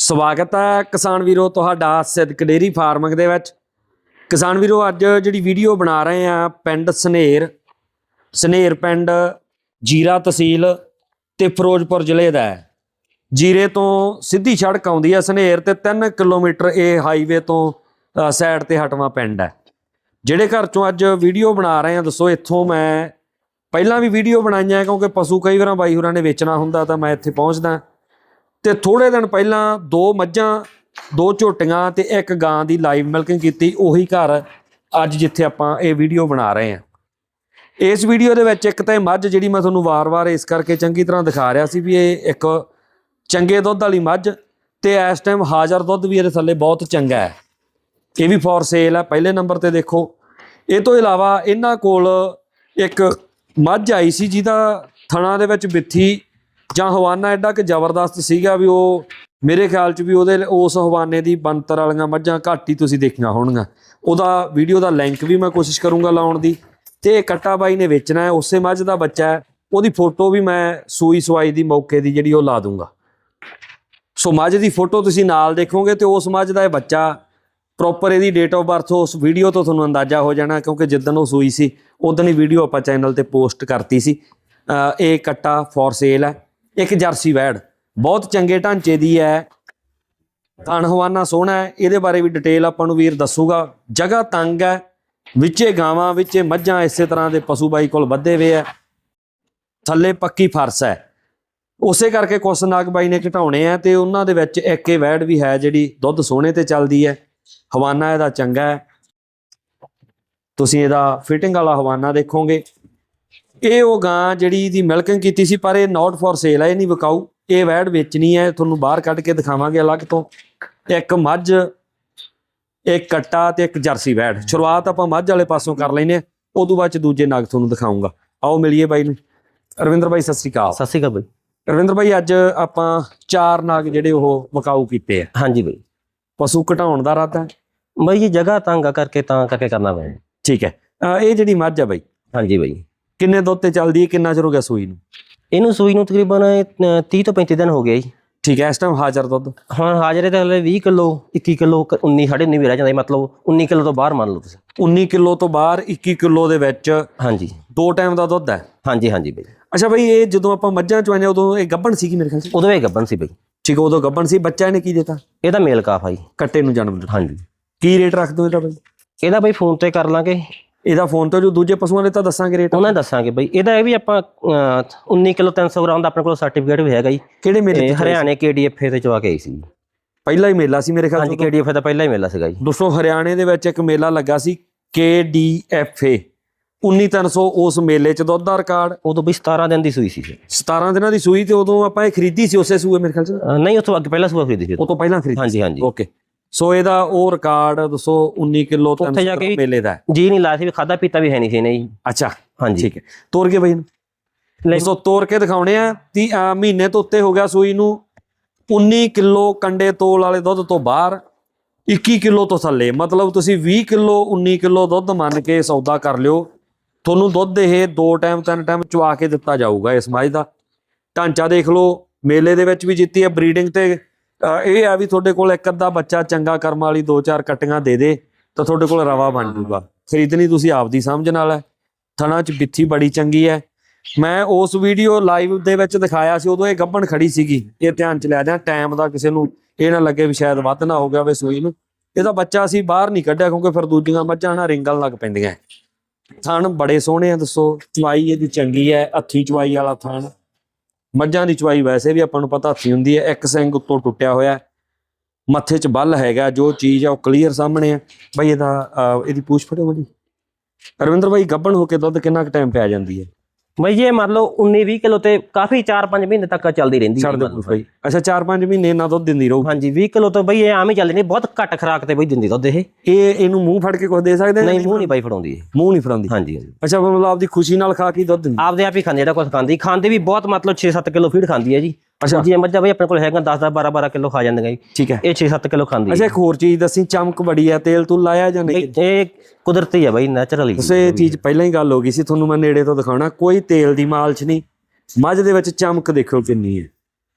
ਸਵਾਗਤ ਹੈ ਕਿਸਾਨ ਵੀਰੋ ਤੁਹਾਡਾ ਸਿੱਧਕ ਡੇਰੀ ਫਾਰਮਿੰਗ ਦੇ ਵਿੱਚ। ਕਿਸਾਨ ਵੀਰੋ, ਅੱਜ ਜਿਹੜੀ ਵੀਡੀਓ ਬਣਾ ਰਹੇ ਆ ਪਿੰਡ ਸਨੇਰ ਸਨੇਰ ਪਿੰਡ ਜੀਰਾ ਤਹਿਸੀਲ ਤੇ ਫਿਰੋਜ਼ਪੁਰ ਜ਼ਿਲ੍ਹੇ ਦਾ ਹੈ। ਜੀਰੇ ਤੋਂ ਸਿੱਧੀ ਸੜਕ ਆਉਂਦੀ ਹੈ ਸਨੇਰ ਤੇ 3 ਕਿਲੋਮੀਟਰ ਇਹ ਹਾਈਵੇ ਤੋਂ ਸਾਈਡ ਤੇ ਹਟਵਾ ਪਿੰਡ ਹੈ। ਜਿਹੜੇ ਘਰ ਚੋਂ ਅੱਜ ਵੀਡੀਓ ਬਣਾ ਰਹੇ ਆ ਦੱਸੋ ਇੱਥੋਂ ਮੈਂ ਪਹਿਲਾਂ ਵੀ ਵੀਡੀਓ ਬਣਾਈਆਂ ਕਿਉਂਕਿ ਪਸ਼ੂ ਕਈ ਵਾਰਾਂ ਬਾਈ ਹੋਰਾਂ ਨੇ ਵੇਚਣਾ ਹੁੰਦਾ ਤਾਂ ਮੈਂ ਇੱਥੇ ਪਹੁੰਚਦਾ। ਤੇ ਥੋੜੇ ਦਿਨ ਪਹਿਲਾਂ ਦੋ ਮੱਝਾਂ, ਦੋ ਝੋਟੀਆਂ ਤੇ ਇੱਕ ਗਾਂ ਦੀ ਲਾਈਵ ਮਿਲਕਿੰਗ ਕੀਤੀ, ਉਹੀ ਘਰ ਅੱਜ ਜਿੱਥੇ ਆਪਾਂ ਇਹ ਵੀਡੀਓ ਬਣਾ ਰਹੇ ਹਾਂ। ਇਸ ਵੀਡੀਓ ਦੇ ਵਿੱਚ ਇੱਕ ਤਾਂ ਇਹ ਮੱਝ ਜਿਹੜੀ ਮੈਂ ਤੁਹਾਨੂੰ ਵਾਰ-ਵਾਰ ਇਸ ਕਰਕੇ ਚੰਗੀ ਤਰ੍ਹਾਂ ਦਿਖਾ ਰਿਹਾ ਸੀ ਵੀ ਇਹ ਇੱਕ ਚੰਗੇ ਦੁੱਧ ਵਾਲੀ ਮੱਝ ਤੇ ਇਸ ਟਾਈਮ ਹਾਜ਼ਰ ਦੁੱਧ ਵੀ ਇਹਦੇ ਥੱਲੇ ਬਹੁਤ ਚੰਗਾ ਹੈ। ਇਹ ਵੀ ਫੋਰ ਸੇਲ ਹੈ, ਪਹਿਲੇ ਨੰਬਰ ਤੇ ਦੇਖੋ। ਇਹ ਤੋਂ ਇਲਾਵਾ ਇਹਨਾਂ ਕੋਲ ਇੱਕ ਮੱਝ ਆਈ ਸੀ ਜਿਹਦਾ ਥਣਾ ਦੇ ਵਿੱਚ ਬਿੱਥੀ ਜਾਂ ਹਵਾਨਾ ਐਡਾ ਕਿ ਜ਼ਬਰਦਸਤ ਸੀਗਾ ਵੀ ਉਹ, ਮੇਰੇ ਖਿਆਲ 'ਚ ਵੀ ਉਹਦੇ ਉਸ ਹਵਾਨੇ ਦੀ ਬੰਤਰ ਵਾਲੀਆਂ ਮੱਝਾਂ ਘੱਟ ਹੀ ਤੁਸੀਂ ਦੇਖੀਆਂ ਹੋਣਗੀਆਂ। ਉਹਦਾ ਵੀਡੀਓ ਦਾ ਲਿੰਕ ਵੀ ਮੈਂ ਕੋਸ਼ਿਸ਼ ਕਰੂੰਗਾ ਲਾਉਣ ਦੀ। ਤੇ ਇਹ ਕੱਟਾ ਬਾਈ ਨੇ ਵੇਚਣਾ ਹੈ, ਉਸੇ ਮੱਝ ਦਾ ਬੱਚਾ ਹੈ। ਉਹਦੀ ਫੋਟੋ ਵੀ ਮੈਂ ਸੂਈ ਸਵਾਈ ਦੀ ਮੌਕੇ ਦੀ ਜਿਹੜੀ ਉਹ ਲਾ ਦੂੰਗਾ। ਸੋ ਮੱਝ ਦੀ ਫੋਟੋ ਤੁਸੀਂ ਨਾਲ ਦੇਖੋਗੇ ਤੇ ਉਸ ਮੱਝ ਦਾ ਇਹ ਬੱਚਾ ਪ੍ਰੋਪਰ ਇਹਦੀ ਡੇਟ ਆਫ ਬਰਥ ਉਸ ਵੀਡੀਓ ਤੋਂ ਤੁਹਾਨੂੰ ਅੰਦਾਜ਼ਾ ਹੋ ਜਾਣਾ, ਕਿਉਂਕਿ ਜਿੱਦਣ ਉਹ ਸੂਈ ਸੀ ਉਦੋਂ ਹੀ ਵੀਡੀਓ ਆਪਾਂ ਚੈਨਲ ਤੇ ਪੋਸਟ ਕਰਤੀ ਸੀ। ਇਹ ਕੱਟਾ ਫॉर ਸੇਲ ਹੈ। ਇੱਕ ਜਰਸੀ ਵੈੜ। ਬਹੁਤ ਚੰਗੇ ਢਾਂਚੇ ਦੀ ਹੈ। ਥਣ ਹਵਾਨਾ ਸੋਹਣਾ ਹੈ। ਇਹਦੇ ਬਾਰੇ ਵੀ ਡਿਟੇਲ ਆਪਾਂ ਨੂੰ ਵੀਰ ਦੱਸੂਗਾ। ਜਗ੍ਹਾ ਤੰਗ ਹੈ। ਵਿੱਚੇ ਗਾਵਾਂ, ਵਿੱਚੇ ਮੱਝਾਂ ਇਸੇ ਤਰ੍ਹਾਂ ਦੇ ਪਸ਼ੂ ਬਾਈ ਕੋਲ ਵੱਧੇ ਹੋਏ ਹੈ। ਥੱਲੇ ਪੱਕੀ ਫਰਸ਼ ਹੈ। ਉਸੇ ਕਰਕੇ ਕੁਛ ਨਾਗ ਬਾਈ ਨੇ ਘਟਾਉਣੇ ਆ ਤੇ ਉਹਨਾਂ ਦੇ ਵਿੱਚ ਇੱਕ ਇਹ ਵੈੜ ਵੀ ਹੈ ਜਿਹੜੀ ਦੁੱਧ ਸੋਹਣੇ ਤੇ ਚੱਲਦੀ ਹੈ। ਹਵਾਨਾ ਇਹਦਾ ਚੰਗਾ ਹੈ। ਤੁਸੀਂ ਇਹਦਾ ਫਿਟਿੰਗ ਵਾਲਾ ਹਵਾਨਾ ਦੇਖੋਗੇ। ਇਹ ਉਹ ਗਾਂ ਜਿਹੜੀ ਦੀ ਮਿਲਕਿੰਗ ਕੀਤੀ ਸੀ ਪਰ ਇਹ ਨਾਟ ਫॉर ਸੇਲ ਹੈ ਇਹ ਨਹੀਂ ਵਿਕਾਊ। ਇਹ ਵੈੜ ਵੇਚਣੀ ਹੈ ਤੁਹਾਨੂੰ ਬਾਹਰ ਕੱਢ ਕੇ ਦਿਖਾਵਾਂਗੇ ਅਲੱਗ ਤੋਂ। ਇੱਕ ਮੱਝ ਇੱਕ ਕੱਟਾ ਤੇ ਇੱਕ ਜਰਸੀ ਵੈੜ। ਸ਼ੁਰੂਆਤ ਆਪਾਂ ਮੱਝ ਵਾਲੇ ਪਾਸੋਂ ਕਰ ਲੈਨੇ ਆ ਉਦੋਂ ਬਾਅਦ ਚ ਦੂਜੇ ਨਗ ਤੁਹਾਨੂੰ ਦਿਖਾਉਂਗਾ ਆਓ ਮਿਲੀਏ ਬਾਈ ਨੂੰ। ਰਵਿੰਦਰ ਬਾਈ ਸਤਿ ਸ੍ਰੀ ਅਕਾਲ। ਸਤਿ ਸ਼੍ਰੀ ਅਕਾਲ ਬਈ। ਰਵਿੰਦਰ ਬਾਈ ਅੱਜ ਆਪਾਂ ਚਾਰ ਨਗ ਜਿਹੜੇ ਉਹ ਵਿਕਾਊ ਕੀਤੇ ਆ। ਹਾਂਜੀ ਬਈ। ਪਸ਼ੂ ਘਟਾਉਣ ਦਾ ਇਰਾਦਾ ਹੈ? ਬਈ ਜੀ ਜਗ੍ਹਾ ਤੰਗ ਕਰਕੇ ਤਾਂ ਕਰਕੇ ਕਰਨਾ ਪਿਆ ਠੀਕ ਹੈ। ਇਹ ਜਿਹੜੀ ਮੱਝ ਆ ਬਾਈ ਹਾਂਜੀ ਬਈ। ਕਿੰਨੇ ਦੁੱਧ ਤੇ ਚੱਲਦੀ ਹੈ ਕਿੰਨਾ ਚਿਰ ਹੋ ਗਿਆ ਸੂਈ ਨੂੰ? ਇਹਨੂੰ ਸੂਈ ਨੂੰ ਤਕਰੀਬਨ ਅਹ, 30 ਤੋਂ 35 ਦਿਨ ਹੋ ਗਏ ਜੀ। ਠੀਕ ਹੈ ਇਸ ਟਾਈਮ ਹਾਜ਼ਰ ਦੁੱਧ? ਹੁਣ ਹਾਜ਼ਰੇ ਤੇ ਹਲੇ 20 ਕਿਲੋ 21 ਕਿਲੋ 19 ਸਾਢੇ 19 ਵੀ ਰਹਿ ਜਾਂਦਾ ਮਤਲਬ 19 ਕਿਲੋ ਤੋਂ ਬਾਹਰ ਮੰਨ ਲਓ ਤੁਸੀਂ। 19 ਕਿਲੋ ਤੋਂ ਬਾਹਰ 21 ਕਿਲੋ ਦੇ ਵਿੱਚ ਹਾਂਜੀ। ਦੋ ਟਾਈਮ ਦਾ ਦੁੱਧ ਹੈ? ਹਾਂਜੀ ਹਾਂਜੀ ਬਈ। ਅੱਛਾ ਬਈ ਇਹ ਜਦੋਂ ਆਪਾਂ ਮੱਝਾਂ ਚੋਂ ਆਏ ਉਦੋਂ ਇਹ ਗੱਭਣ ਸੀਗੀ ਮੇਰੇ ਖਿਆਲ ਉਦੋਂ ਇਹ ਗੱਬਨ ਸੀ ਬਈ। ਠੀਕ ਹੈ ਉਦੋਂ ਗੱਭਣ ਸੀ ਬੱਚਾ ਇਹਨੇ ਕੀ ਦਿੱਤਾ? ਇਹਦਾ ਮੇਲ ਕਾਫ ਆ ਜੀ। ਕੱਟੇ ਨੂੰ ਜਨਮ ਦਿੱਤਾ ਹਾਂਜੀ। ਕੀ ਰੇਟ ਰੱਖ ਦੋ ਇਹਦਾ ਬਈ? ਇਹਦਾ ਬਈ ਫੋਨ ਤੇ ਕਰ ਲਾਂਗੇ। ਇਹਦਾ ਫੋਨ ਤੇ ਜੋ ਦੂਜੇ ਪਸ਼ੂਆਂ ਦੇ ਤਾਂ ਦੱਸਾਂਗੇ ਰੇਟ। ਉਹਨਾਂ ਦੱਸਾਂਗੇ ਬਈ। ਇਹਦਾ ਇਹ ਵੀ ਆਪਾਂ ਅਹ, 19 ਕਿਲੋ 300 ਗ੍ਰਾਮ ਦਾ ਆਪਣੇ ਕੋਲ ਸਰਟੀਫਿਕੇਟ ਵੀ ਹੈਗਾ ਜੀ। ਕਿਹੜੇ ਤੇ ਹਰਿਆਣੇ ਕੇਡੀਐਫ ਤੇ ਚਵਾ ਕੇ ਆਈ ਸੀ। ਪਹਿਲਾ ਹੀ ਮੇਲਾ ਸੀ ਮੇਰੇ ਖਿਆਲ ਹਾਂਜੀ 'ਚ ਕੇਡੀਐਫ ਦਾ ਪਹਿਲਾ ਹੀ ਮੇਲਾ ਸੀਗਾ ਜੀ। ਦੋਸਤੋ ਹਰਿਆਣੇ ਦੇ ਵਿੱਚ ਇੱਕ ਮੇਲਾ ਲੱਗਾ ਸੀ KDFA 19300 ਉਸ ਮੇਲੇ 'ਚ ਦੁੱਧ ਦਾ ਰਿਕਾਰਡ। ਉਦੋਂ ਬਈ 17 ਦਿਨ ਦੀ ਸੂਈ ਸੀ ਜੀ। 17 ਦਿਨਾਂ ਦੀ ਸੂਈ ਤੇ ਉਦੋਂ ਆਪਾਂ ਇਹ ਖਰੀਦੀ ਸੀ ਉਸੇ ਸੂਏ ਮੇਰੇ ਖਿਆਲ 'ਚ? ਨਹੀਂ ਉੱਥੋਂ ਅੱਗੇ ਪਹਿਲਾਂ ਸੂਆ ਖਰੀਦੀ ਸੀ। ਉਹ ਤੋਂ ਪਹਿਲਾਂ ਖਰੀਦੀ ਹਾਂਜੀ ਹਾਂਜੀ। ਓਕੇ। ਸੋ ਇਹਦਾ ਉਹ ਰਿਕਾਰਡ ਦੱਸੋ 19 ਕਿਲੋ ਉੱਥੇ ਜਾ ਕੇ ਵੀ- ਮੇਲੇ ਦਾ। ਜੀ ਨਹੀਂ ਲਾਇਆ ਸੀ ਵੀ ਖਾਦਾ ਪੀਤਾ ਵੀ ਹੈ ਨਹੀਂ ਸੀ ਨਹੀਂ ਅੱਛਾ ਹਾਂਜੀ। ਠੀਕ ਹੈ। ਤੋਰ ਕੇ ਬਈ ਦੋਸਤੋ ਤੋਰ ਕੇ ਦਿਖਾਉਣੇ ਆ ਤੀ ਮਹੀਨੇ ਤੋਂ ਉੱਤੇ ਹੋ ਗਿਆ ਸੂਈ ਨੂੰ। 19 ਕਿਲੋ ਕੰਡੇ ਤੋਲ ਵਾਲੇ ਦੁੱਧ ਤੋਂ ਬਾਹਰ 21 ਕਿਲੋ ਤੋਂ ਥੱਲੇ। ਮਤਲਬ ਤੁਸੀਂ 20 ਕਿਲੋ 19 ਕਿਲੋ ਦੁੱਧ ਮੰਨ ਕੇ ਸੌਦਾ ਕਰ ਲਿਓ। ਤੁਹਾਨੂੰ ਦੁੱਧ ਇਹ ਦੋ ਟਾਈਮ ਤਿੰਨ ਟਾਈਮ ਚਵਾ ਕੇ ਦਿੱਤਾ ਜਾਊਗਾ ਇਸ ਮੱਝ ਦਾ। ਢਾਂਚਾ ਦੇਖ ਲਓ ਮੇਲੇ ਦੇ ਵਿੱਚ ਵੀ ਜਿੱਤੀ ਹੈ ਬਰੀਡਿੰਗ ਤੇ ਇਹ ਆ ਵੀ ਤੁਹਾਡੇ ਕੋਲ ਇੱਕ ਅੱਧਾ ਬੱਚਾ ਚੰਗਾ ਕਰਮ ਵਾਲੀ ਦੋ ਚਾਰ ਕਟੀਆਂ ਦੇ ਦੇ, ਤਾਂ ਤੁਹਾਡੇ ਕੋਲ ਰਵਾ ਬਣ ਜੂਗਾ। ਖਰੀਦਣੀ ਤੁਸੀਂ ਆਪਦੀ ਸਮਝ ਨਾਲ ਹੈ। ਥਣਾ ਚ ਬਿੱਥੀ ਬੜੀ ਚੰਗੀ ਹੈ। ਮੈਂ ਉਸ ਵੀਡੀਓ ਲਾਈਵ ਦੇ ਵਿੱਚ ਦਿਖਾਇਆ ਸੀ, ਉਦੋਂ ਇਹ ਗੱਭਣ ਖੜੀ ਸੀਗੀ। ਇਹ ਧਿਆਨ ਚ ਲੈ ਦਿਆਂ ਟਾਈਮ ਦਾ ਕਿਸੇ ਨੂੰ ਇਹ ਨਾ ਲੱਗੇ ਵੀ ਸ਼ਾਇਦ ਵੱਧ ਨਾ ਹੋ ਗਿਆ ਹੋਵੇ ਸੂਈ ਨੂੰ। ਇਹਦਾ ਬੱਚਾ ਅਸੀਂ ਬਾਹਰ ਨਹੀਂ ਕੱਢਿਆ, ਕਿਉਂਕਿ ਫਿਰ ਦੂਜੀਆਂ ਮੱਝਾਂ ਨਾ ਰਿੰਗਲ ਲੱਗ ਪੈਂਦੀਆਂ। ਥਣ ਬੜੇ ਸੋਹਣੇ ਆ, ਦੱਸੋ। ਚਵਾਈ ਇਹਦੀ ਚੰਗੀ ਹੈ, ਹੱਥੀ ਚਵਾਈ ਵਾਲਾ ਥਣ। ਮੱਝਾਂ ਦੀ ਚਵਾਈ ਵੈਸੇ ਵੀ ਆਪਾਂ ਨੂੰ ਪਤਾ ਹੱਥੀ ਹੁੰਦੀ ਹੈ, ਇੱਕ ਸਿੰਗ ਉੱਤੋਂ ਟੁੱਟਿਆ ਹੋਇਆ ਮੱਥੇ 'ਚ ਬੱਲ ਹੈਗਾ, ਜੋ ਚੀਜ਼ ਆ ਉਹ ਕਲੀਅਰ ਸਾਹਮਣੇ ਆ ਬਈ ਇਹਦਾ ਇਹਦੀ ਪੂਛ ਫੜੋ ਬੜੀ ਰਵਿੰਦਰ ਬਾਈ ਗੱਭਣ ਹੋ ਕੇ ਦੁੱਧ ਕਿੰਨਾ ਕੁ ਟਾਈਮ ਪਿਆ ਜਾਂਦੀ ਹੈ? ਬਈ ਜੇ ਮੰਨ ਲਓ 19 20 ਕਿਲੋ ਤੇ ਕਾਫੀ 4-5 ਮਹੀਨੇ ਤੱਕ ਚੱਲਦੀ ਰਹਿੰਦੀ ਛੱਡ ਭਾਈ ਅੱਛਾ 4-5 ਮਹੀਨੇ ਨਾ ਦੁੱਧ ਦਿੰਦੀ ਰਹੂ। ਹਾਂਜੀ 20 ਕਿਲੋ ਤੋਂ ਬਈ ਇਹ ਆਮ ਹੀ ਚੱਲਦੀ ਨਹੀਂ ਬਹੁਤ ਘੱਟ ਖਰਾਕ ਤੇ ਬਈ ਦਿੰਦੀ ਦੁੱਧ ਇਹ। ਇਹ ਇਹਨੂੰ ਮੂੰਹ ਫੜ ਕੇ ਕੁਝ ਦੇ ਸਕਦੇ? ਨਹੀਂ ਮੂੰਹ ਨਹੀਂ? ਬਾਈ ਫੜਾਉਂਦੀ ਇਹ। ਮੂੰਹ ਨਹੀਂ ਫੜਾਉਂਦੀ। ਹਾਂਜੀ ਅੱਛਾ ਮਤਲਬ ਆਪਦੀ ਖੁਸ਼ੀ ਨਾਲ ਖਾ ਕੇ ਦੁੱਧ ਦਿੰਦੀ। ਆਪਦੇ ਆਪ ਹੀ ਖਾਂਦੀ ਜਿਹੜਾ ਕੁਝ ਖਾਂਦੀ। ਖਾਂਦੇ ਵੀ ਬਹੁਤ ਮਤਲਬ 6-7 ਕਿਲੋ ਫੀਡ ਖਾਂਦੀ ਹੈ ਜੀ। ਅੱਛਾ। ਜੀ ਮੱਝਾਂ ਬਈ ਆਪਣੇ ਕੋਲ ਹੈਗਾ 10-10 12-12 ਕਿਲੋ ਖਾ ਜਾਂਦੀਆਂ ਜੀ। ਠੀਕ ਹੈ। ਇਹ 6-7 ਕਿਲੋ ਖਾਂਦੀ ਅੱਛਾ ਇੱਕ ਹੋਰ ਚੀਜ਼ ਦੱਸੀ ਚਮਕ ਬੜੀ ਆ ਤੇਲ ਤੂੰ ਲਾਇਆ ਜਾਂ ਨਹੀਂ? ਇਹ ਕੁਦਰਤੀ ਹੈ ਬਈ ਨੈਚੁਰਲੀ ਉਸੇ ਚੀਜ਼ ਪਹਿਲਾਂ ਹੀ ਗੱਲ ਹੋ ਗਈ ਸੀ ਤੁਹਾਨੂੰ ਮੈਂ ਨੇੜੇ ਤੋਂ ਦਿਖਾਉਣਾ ਕੋਈ ਤੇਲ ਦੀ ਮਾਲਸ਼ ਨਹੀਂ। ਮੱਝ ਦੇ ਵਿੱਚ ਚਮਕ ਦੇਖੋ ਕਿੰਨੀ ਹੈ।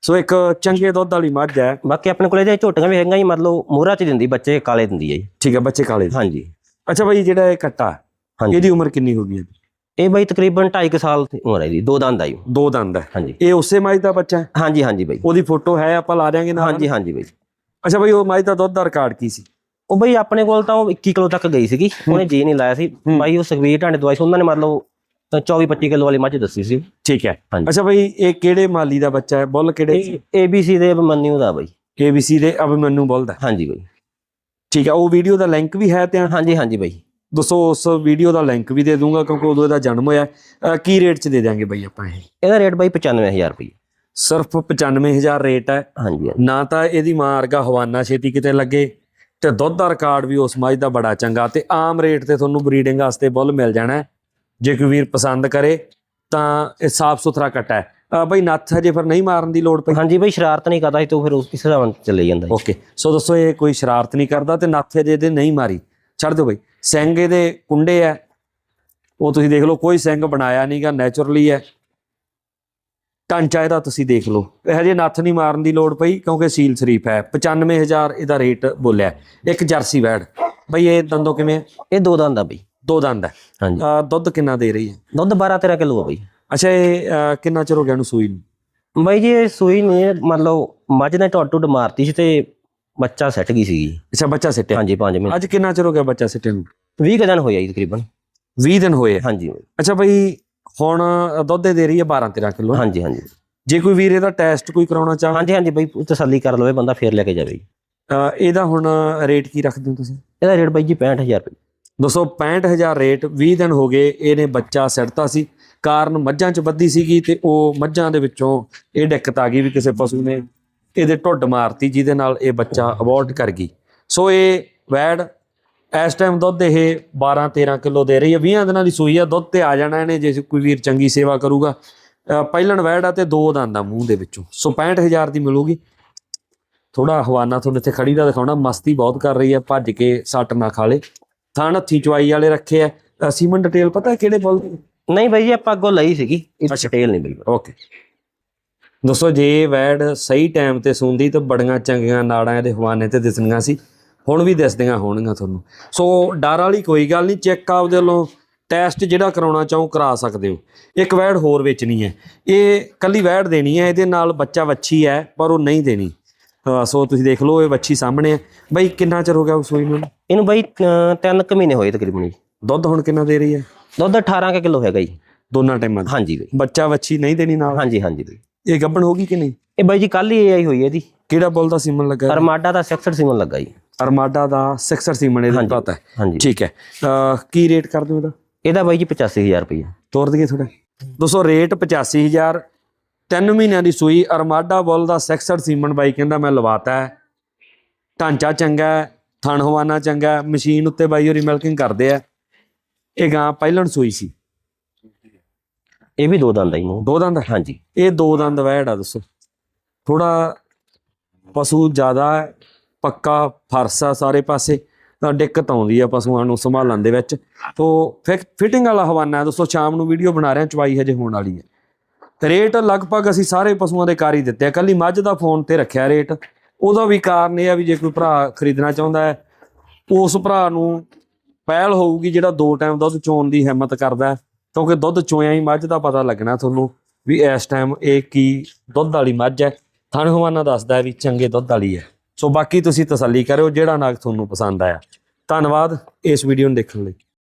ਸੋ ਇੱਕ ਚੰਗੇ ਦੁੱਧ ਵਾਲੀ ਮੱਝ ਹੈ। ਬਾਕੀ ਆਪਣੇ ਕੋਲੇ ਜੇ ਝੋਟੀਆਂ ਵੀ ਹੈਗੀਆਂ ਜੀ ਮਤਲਬ ਮੋਹਰਾ ਚ ਦਿੰਦੀ ਬੱਚੇ ਕਾਲੇ ਦਿੰਦੀ ਹੈ ਜੀ। ਠੀਕ ਹੈ ਬੱਚੇ ਕਾਲੇ। ਹਾਂਜੀ। ਅੱਛਾ ਬਾਈ ਜਿਹੜਾ ਇਹ ਕੱਟਾ ਇਹਦੀ ਉਮਰ ਕਿੰਨੀ ਹੋ ਗਈ ਹੈ? ਇਹ ਬਾਈ ਤਕਰੀਬਨ 2.5 ਸਾਲ ਦੀ ਉਮਰ ਹੈ ਜੀ ਦੋ ਦੰਦ ਆ ਜੀ। ਦੋ ਦੰਦ ਹੈ ਹਾਂਜੀ। ਇਹ ਉਸੇ ਮੱਝ ਦਾ ਬੱਚਾ ਹੈ? ਹਾਂਜੀ ਹਾਂਜੀ ਬਾਈ। ਉਹਦੀ ਫੋਟੋ ਹੈ ਆਪਾਂ ਲਾ ਦਿਆਂਗੇ ਨਾਲ। ਹਾਂਜੀ ਹਾਂਜੀ ਬਾਈ। ਅੱਛਾ ਬਾਈ ਉਹ ਮੱਝ ਦਾ ਦੁੱਧ ਦਾ ਰਿਕਾਰਡ ਕੀ ਸੀ? ਉਹ ਬਈ ਆਪਣੇ ਕੋਲ ਤਾਂ ਉਹ 21 ਕਿਲੋ ਤੱਕ ਗਈ ਸੀਗੀ। ਉਹਨੇ ਜੀ ਨਹੀਂ ਲਾਇਆ ਸੀ। ਬਾਈ ਉਹ ਸੁਖਵੀਰ ਢਾਂਡੇ ਦਵਾਈ ਸੀ। ਉਹਨਾਂ ਨੇ ਮਤਲਬ 24 25 ਕਿਲੋ ਵਾਲੀ ਮੱਝ ਦੱਸੀ ਸੀ। ਠੀਕ ਹੈ। ਅੱਛਾ ਬਾਈ ਇਹ ਕਿਹੜੇ ਮਾਲੀ ਦਾ ਬੱਚਾ ਹੈ? ਬੁੱਲ ਕਿਹੜੇ ABC ਦੇ ਮੰਨਿਓ ਦਾ ਬਾਈ। ABC ਦੇ ਅਭਿਮਨੂ ਬੁੱਲ ਦਾ। ਹਾਂਜੀ ਬਾਈ। ਠੀਕ ਹੈ ਉਹ ਵੀਡੀਓ ਦਾ ਲਿੰਕ ਵੀ ਹੈ ਤੇ ਹਾਂਜੀ ਹਾਂਜੀ ਬਾਈ। ਦੋਸਤੋ ਉਸ ਵੀਡੀਓ ਦਾ ਲਿੰਕ ਵੀ ਦੇ ਦੂੰਗਾ ਕਿਉਂਕਿ ਉਦੋਂ ਇਹਦਾ ਜਨਮ ਹੋਇਆ। ਕੀ ਰੇਟ 'ਚ ਦੇ ਦਿਆਂਗੇ ਬਾਈ ਆਪਾਂ ਇਹ? ਇਹਦਾ ਰੇਟ ਬਾਈ 95000 ਰੁਪਏ ਸਿਰਫ 95000 ਰੇਟ ਹੈ। ਹਾਂਜੀ ਨਾ ਤਾਂ ਇਹਦੀ ਮਾਂ ਵਰਗਾ ਹਵਾਨਾ ਛੇਤੀ ਕਿਤੇ ਲੱਗੇ ਤੇ ਦੁੱਧ ਦਾ ਰਿਕਾਰਡ ਵੀ ਉਸ ਮੱਝ ਦਾ ਬੜਾ ਚੰਗਾ ਤੇ ਆਮ ਰੇਟ ਤੇ ਤੁਹਾਨੂੰ ਬਰੀਡਿੰਗ ਵਾਸਤੇ ਬੁੱਲ ਮਿਲ ਜਾਣਾ। ਜੇ ਕੋਈ ਵੀਰ ਪਸੰਦ ਕਰੇ ਤਾਂ ਇਹ ਸਾਫ਼ ਸੁਥਰਾ ਕੱਟਾ ਹੈ। ਬਈ ਨੱਥ ਹਜੇ ਫਿਰ ਨਹੀਂ ਮਾਰਨ ਦੀ ਲੋੜ ਪਈ? ਹਾਂਜੀ ਬਾਈ ਸ਼ਰਾਰਤ ਨਹੀਂ ਕਰਦਾ ਸੀ ਤਾਂ ਫਿਰ ਉਸ ਹਿਸਾਬ ਨਾਲ ਚੱਲੇ ਜਾਂਦਾ। ਓਕੇ ਸੋ ਦੋਸਤੋ ਇਹ ਕੋਈ ਸ਼ਰਾਰਤ ਨਹੀਂ ਕਰਦਾ ਤੇ ਨੱਥ ਹਜੇ ਇਹਦੇ ਨਹੀਂ ਮਾਰੀ। ਛੱਡ ਦਿਓ ਬਈ। ਸਿੰਘ ਇਹਦੇ ਕੁੰਡੇ ਹੈ ਉਹ ਤੁਸੀਂ ਦੇਖ ਲਓ ਕੋਈ ਸਿੰਘ ਬਣਾਇਆ ਨਹੀਂਗਾ ਨੇਚਰਲੀ ਹੈ ਢਾਂਚਾ ਇਹਦਾ ਤੁਸੀਂ ਦੇਖ ਲਓ। ਇਹ ਹਜੇ ਨੱਥ ਨਹੀਂ ਮਾਰਨ ਦੀ ਲੋੜ ਪਈ ਕਿਉਂਕਿ ਸੀਲ ਸ਼ਰੀਫ ਹੈ। 95000 ਇਹਦਾ ਰੇਟ ਬੋਲਿਆ। ਇੱਕ ਜਰਸੀ ਵੈੜ। ਬਈ ਇਹ ਦੰਦੋ ਕਿਵੇਂ? ਇਹ ਦੋ ਦੰਦ ਆ ਬਾਈ। ਦੋ ਦੰਦ ਹੈ ਹਾਂਜੀ। ਦੁੱਧ ਕਿੰਨਾ ਦੇ ਰਹੀ ਹੈ? ਦੁੱਧ 12 13 ਕਿਲੋ ਆ ਬਾਈ। ਅੱਛਾ ਇਹ ਕਿੰਨਾ ਚਿਰ ਹੋ ਗਿਆ ਨੂੰ ਸੂਈ ਨੂੰ? ਬਾਈ ਜੀ ਇਹ ਸੂਈ ਨੇ ਮਤਲਬ ਮੱਝ ਨੇ ਟੁੱਟ ਟੁੱਟ ਮਾਰਤੀ ਸੀ ਤੇ ਬੱਚਾ ਸੱਟ ਗਈ ਸੀਗੀ? ਅੱਛਾ ਬੱਚਾ ਸਿੱਟਿਆ ਹਾਂਜੀ 5 ਮਿੰਟ ਅੱਜ ਕਿੰਨਾ ਚਿਰ ਹੋ ਗਿਆ ਬੱਚਾ ਸਿੱਟੇ ਨੂੰ? 20 ਕੁ ਦਿਨ ਹੋਇਆ ਜੀ ਤਕਰੀਬਨ। 20 ਦਿਨ ਹੋਏ ਆ। ਹਾਂਜੀ। ਅੱਛਾ ਬਈ ਹੁਣ ਦੁੱਧ ਦੇ ਰਹੀ ਹੈ 12 13 ਕਿਲੋ। ਹਾਂਜੀ ਹਾਂਜੀ। ਜੇ ਕੋਈ ਵੀਰ ਇਹਦਾ ਟੈਸਟ ਕੋਈ ਕਰਾਉਣਾ ਚਾਹੇ? ਹਾਂਜੀ ਹਾਂਜੀ ਬਾਈ ਤਸੱਲੀ ਕਰ ਲਵੇ ਬੰਦਾ ਫੇਰ ਲੈ ਕੇ ਜਾਵੇ ਜੀ। ਇਹਦਾ ਹੁਣ ਰੇਟ ਕੀ ਰੱਖਦੇ ਹੋ ਤੁਸੀਂ? ਇਹਦਾ ਰੇਟ ਬਾਈ ਜੀ 65000 ਰੁਪਏ। ਦੋਸਤੋ 65000 ਰੇਟ 20 ਦਿਨ ਹੋ ਗਏ ਇਹਨੇ ਬੱਚਾ ਸਿੱਟਤਾ ਸੀ। ਕਾਰਨ ਮੱਝਾਂ 'ਚ ਵੱਧੀ ਸੀਗੀ ਤੇ ਉਹ ਮੱਝਾਂ ਦੇ ਵਿੱਚੋਂ ਇਹ ਦਿੱਕਤ ਆ ਗਈ ਵੀ ਕਿਸੇ ਪਸ਼ੂ ਨੇ ਇਹਦੇ ਢੁੱਡ ਮਾਰਤੀ ਜਿਹਦੇ ਨਾਲ ਇਹ ਬੱਚਾ ਅਬੋਰਟ ਕਰ ਗਈ। ਸੋ ਇਹ ਵੈੜ ਇਸ ਟਾਈਮ ਦੁੱਧ ਇਹ 12 13 ਕਿਲੋ ਦੇ ਰਹੀ ਹੈ। 20 ਦਿਨਾਂ ਦੀ ਸੂਈ ਆ ਦੁੱਧ ਤੇ ਆ ਜਾਣਾ ਇਹਨੇ ਜੇ ਕੋਈ ਵੀਰ ਚੰਗੀ ਸੇਵਾ ਕਰੂਗਾ। ਪਹਿਲਣ ਵੈੜ ਆ ਤੇ ਦੋ ਦੰਦ ਆ ਮੂੰਹ ਦੇ ਵਿੱਚੋਂ। ਸੋ 65000 ਦੀ ਮਿਲੂਗੀ। ਥੋੜਾ ਹਵਾਨਾ ਤੁਹਾਨੂੰ ਇੱਥੇ ਖੜੀ ਦਾ ਦਿਖਾਉਣਾ ਮਸਤੀ ਬਹੁਤ ਕਰ ਰਹੀ ਹੈ ਭੱਜ ਕੇ ਸੱਟ ਨਾ ਖਾ ਲੇ। ਥਣ ਹੱਥੀ ਚਵਾਈ ਵਾਲੇ ਰੱਖੇ ਆ। ਸੀਮਨ ਡਿਟੇਲ ਪਤਾ ਕਿਹੜੇ ਬੁੱਲ? ਨਹੀਂ ਬਾਈ ਜੀ ਆਪਾਂ ਅੱਗੋਂ ਲਈ ਸੀਗੀ। ਇਹ। ਡਿਟੇਲ ਨਹੀਂ ਬਾਈ। ਓਕੇ ਦੋਸਤੋ ਜੇ ਵੈੜ ਸਹੀ ਟਾਈਮ ਤੇ ਸੁੰਦੀ ਤਾਂ ਬੜੀਆਂ ਚੰਗੀਆਂ ਨਾੜਾਂ ਇਹਦੇ ਹਵਾਨੇ ਤੇ ਦਿਸਣੀਆਂ ਸੀ। ਹੁਣ ਵੀ ਦਿਸਦੀਆਂ ਹੋਣਗੀਆਂ ਤੁਹਾਨੂੰ। ਸੋ ਡਰ ਵਾਲੀ ਕੋਈ ਗੱਲ ਨਹੀਂ ਚੈੱਕ ਆਪਦੇ ਵੱਲੋਂ ਟੈਸਟ ਜਿਹੜਾ ਕਰਾਉਣਾ ਚਾਹੋ ਕਰਾ ਸਕਦੇ ਹੋ। ਇੱਕ ਵੈੜ ਹੋਰ ਵੇਚਣੀ ਹੈ। ਇਹ ਕੱਲੀ ਵੈੜ ਦੇਣੀ ਹੈ ਇਹਦੇ ਨਾਲ ਬੱਚਾ ਵੱਛੀ ਹੈ ਪਰ ਉਹ ਨਹੀਂ ਦੇਣੀ। ਸੋ ਤੁਸੀਂ ਦੇਖ ਲਓ ਇਹ ਵੱਛੀ ਸਾਹਮਣੇ ਹੈ। ਬਈ ਕਿੰਨਾ ਚਿਰ ਹੋ ਗਿਆ ਉਸ ਸੂਈ ਨੂੰ? ਇਹਨੂੰ ਬਾਈ 3 ਕੁ ਮਹੀਨੇ ਹੋਏ ਤਕਰੀਬਨ ਜੀ। ਦੁੱਧ ਹੁਣ ਕਿੰਨਾ ਦੇ ਰਹੀ ਹੈ? ਦੁੱਧ 18 ਕੁ ਕਿਲੋ ਹੈਗਾ ਜੀ। ਦੋਨਾਂ ਟਾਈਮਾਂ ਦਾ? ਹਾਂਜੀ ਬਾਈ। ਬੱਚਾ ਵੱਛੀ ਨਹੀਂ ਦੇਣੀ ਨਾਲ? ਹਾਂਜੀ ਹਾਂਜੀ ਬਾਈ। ਇਹ ਗੱਭਣ ਹੋ ਗਈ ਕਿ ਨਹੀਂ? ਇਹ ਬਾਈ ਜੀ ਕੱਲ ਹੀ ਆਈ ਹੋਈ ਹੈ ਇਹਦੀ। ਕਿਹੜਾ ਬੁੱਲ ਦਾ ਸੀਮਨ ਲੱਗਾ ਹੈ? ਅਰਮਾਡਾ ਦਾ 66 ਸੀਮਨ ਲੱਗਾ ਜੀ। ਅਰਮਾਡਾ ਦਾ 66 ਸੀਮਨ ਇਹਦਾ। ਹਾਂਜੀ। ਪਤਾ ਹੈ। ਹਾਂਜੀ। ਠੀਕ ਹੈ। ਅਹ ਕੀ ਰੇਟ ਕਰ ਦਿਓ ਇਹਦਾ? ਇਹਦਾ ਬਾਈ ਜੀ 85000 ਰੁਪਏ ਤੋਰ ਦਈਏ ਥੋੜਾ ਦੋਸਤੋ ਰੇਟ 85000 ਤਿੰਨ ਮਹੀਨਿਆਂ ਦੀ ਸੂਈ। ਅਰਮਾਡਾ ਬੁੱਲ ਦਾ 66 ਸੀਮਨ ਬਾਈ ਕਹਿੰਦਾ ਮੈਂ ਲਵਾਤਾ ਹੈ। ਢਾਂਚਾ ਚੰਗਾ ਹੈ। ਥਣ ਹਵਾਨਾ ਚੰਗਾ ਹੈ। ਮਸ਼ੀਨ ਉੱਤੇ ਬਾਈ ਹੋਰੀ ਮਿਲਕਿੰਗ ਕਰਦੇ ਆ ਇਹ ਗਾਂ ਪਹਿਲਣ ਸੂਈ ਸੀ। ਇਹ ਵੀ ਦੋ ਦੰਦ ਆ ਜੀ ਮੂੰਹ ਦੋ। ਦੰਦ ਹੈ? ਹਾਂਜੀ। ਇਹ ਦੋ ਦੰਦ ਵੈੜ ਆ ਦੱਸੋ। ਥੋੜਾ ਪਸ਼ੂ ਜ਼ਿਆਦਾ ਹੈ, ਪੱਕਾ ਫਰਸ ਆ ਸਾਰੇ ਪਾਸੇ ਤਾਂ ਦਿੱਕਤ ਆਉਂਦੀ ਆ ਪਸ਼ੂਆਂ ਨੂੰ ਸੰਭਾਲਣ ਦੇ ਵਿੱਚ। ਤੋ ਫਿਟਿੰਗ ਵਾਲਾ ਹਵਾਨਾ ਹੈ ਦੋਸਤੋ ਸ਼ਾਮ ਨੂੰ ਵੀਡੀਓ ਬਣਾ ਰਹੇ ਚਵਾਈ ਹਜੇ ਹੋਣ ਵਾਲੀ ਹੈ। ਤੇ ਰੇਟ ਲਗਭਗ ਅਸੀਂ ਸਾਰੇ ਪਸ਼ੂਆਂ ਦੇ ਕਰ ਹੀ ਦਿੱਤੇ ਆ। ਕੱਲੀ ਮੱਝ ਦਾ ਫੋਨ ਤੇ ਰੱਖਿਆ ਰੇਟ। ਉਹਦਾ ਵੀ ਕਾਰਨ ਇਹ ਆ ਵੀ ਜੇ ਕੋਈ ਭਰਾ ਖਰੀਦਣਾ ਚਾਹੁੰਦਾ ਹੈ ਉਸ ਭਰਾ ਨੂੰ ਪਹਿਲ ਹੋਊਗੀ ਜਿਹੜਾ ਦੋ ਟਾਈਮ ਦੁੱਧ ਚੋਣ ਦੀ ਹਿੰਮਤ ਕਰਦਾ ਹੈ। ਕਿਉਂਕਿ ਦੁੱਧ ਚੋਇਆ ਹੀ ਮੱਝ ਦਾ ਪਤਾ ਲੱਗਣਾ ਤੁਹਾਨੂੰ ਵੀ ਇਸ ਟਾਈਮ ਇਹ ਕੀ ਦੁੱਧ ਵਾਲੀ ਮੱਝ ਹੈ। ਥਣ ਹਵਾਨਾ ਦੱਸਦਾ ਵੀ ਚੰਗੇ ਦੁੱਧ ਵਾਲੀ ਹੈ। ਸੋ ਬਾਕੀ ਤੁਸੀਂ ਤਸੱਲੀ ਕਰਿਓ, ਜਿਹੜਾ ਨਾਗ ਤੁਹਾਨੂੰ ਪਸੰਦ ਆਇਆ। ਧੰਨਵਾਦ ਇਸ ਵੀਡੀਓ ਨੂੰ ਦੇਖਣ ਲਈ।